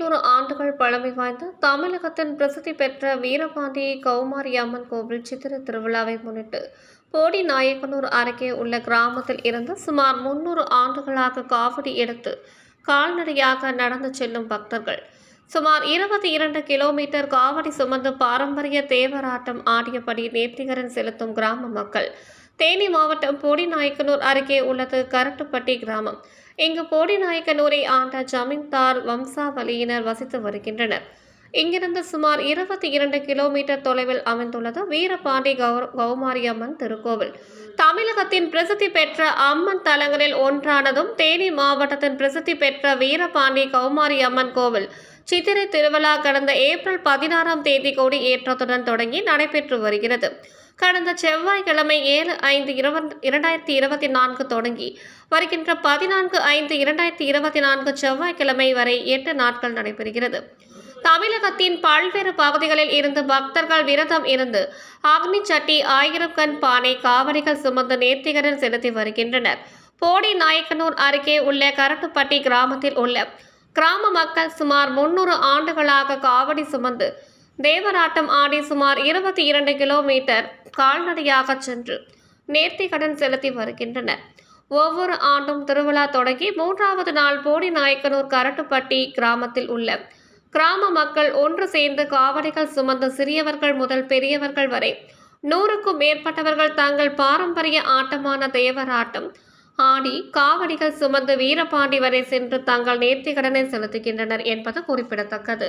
எட்நூறு ஆண்டுகள் பழமை வாய்ந்த தமிழகத்தின் பிரசித்தி பெற்ற வீரபாண்டி கௌமாரி அம்மன் கோவில் சித்திரை திருவிழாவை முன்னிட்டு போடி நாயக்கனூர் அருகே உள்ள கிராமத்தில் இருந்து சுமார் முன்னூறு ஆண்டுகளாக காவடி எடுத்து கால்நடையாக நடந்து செல்லும் பக்தர்கள். சுமார் இருபத்தி இரண்டு கிலோமீட்டர் காவடி சுமந்து பாரம்பரிய தேவராட்டம் ஆடியபடி நேர்த்திகரன் செலுத்தும் கிராம மக்கள் தேனி மாவட்டம் போடிநாயக்கனூர் அருகே உள்ளது கரட்டுப்பட்டி கிராமம். இங்கு போடிநாயக்கனூரை ஆண்ட ஜமீன்தார் வம்சாவளியினர் வசித்து வருகின்றனர். இங்கிருந்து சுமார் இருபத்தி இரண்டு கிலோமீட்டர் தொலைவில் அமைந்துள்ளது வீரபாண்டி கௌ கௌமாரியம்மன் திருக்கோவில். தமிழகத்தின் பிரசித்தி பெற்ற அம்மன் தலங்களில் ஒன்றானதும் தேனி மாவட்டத்தின் பிரசித்தி பெற்ற வீரபாண்டி கௌமாரியம்மன் கோவில். சித்திரை திருவிழா கடந்த ஏப்ரல் பதினாறாம் தேதி கோடி ஏற்றத்துடன் தொடங்கி நடைபெற்று வருகிறது. கடந்த செவ்வாய்க்கிழமை ஏழு ஐந்து இருபது இரண்டாயிரத்தி இருபத்தி நான்கு தொடங்கி வருகின்ற பதினான்கு ஐந்து இரண்டாயிரத்தி இருபத்தி நான்கு செவ்வாய்க்கிழமை வரை எட்டு நாட்கள் நடைபெறுகிறது. தமிழகத்தின் பல்வேறு பகுதிகளில் இருந்து பக்தர்கள் விரதம் இருந்து அக்னி சட்டி ஆயிரம் கண் பானை காவடிகள் சுமந்து நேர்த்திகரன் செலுத்தி வருகின்றனர். போடி நாயக்கனூர் அருகே உள்ள கரட்டுப்பட்டி கிராமத்தில் உள்ள கிராம மக்கள் சுமார் முன்னூறு ஆண்டுகளாக காவடி சுமந்து தேவராட்டம் ஆடி சுமார் இருபத்தி இரண்டு கிலோமீட்டர் கால்நடையாக சென்று நேர்த்திகடன் செலுத்தி வருகின்றனர். ஒவ்வொரு ஆண்டும் திருவிழா தொடங்கி மூன்றாவது நாள் போடி நாயக்கனூர் கரட்டுப்பட்டி கிராமத்தில் உள்ள கிராம மக்கள் ஒன்று சேர்ந்து காவடிகள் சுமந்து சிறியவர்கள் முதல் பெரியவர்கள் வரை நூறுக்கும் மேற்பட்டவர்கள் தாங்கள் பாரம்பரிய ஆட்டமான தேவராட்டம். ஆடி காவடிகள் சுமந்து வீரபாண்டி வரை சென்று தங்கள் நேர்த்திக்கடனை செலுத்துகின்றனர் என்பது குறிப்பிடத்தக்கது.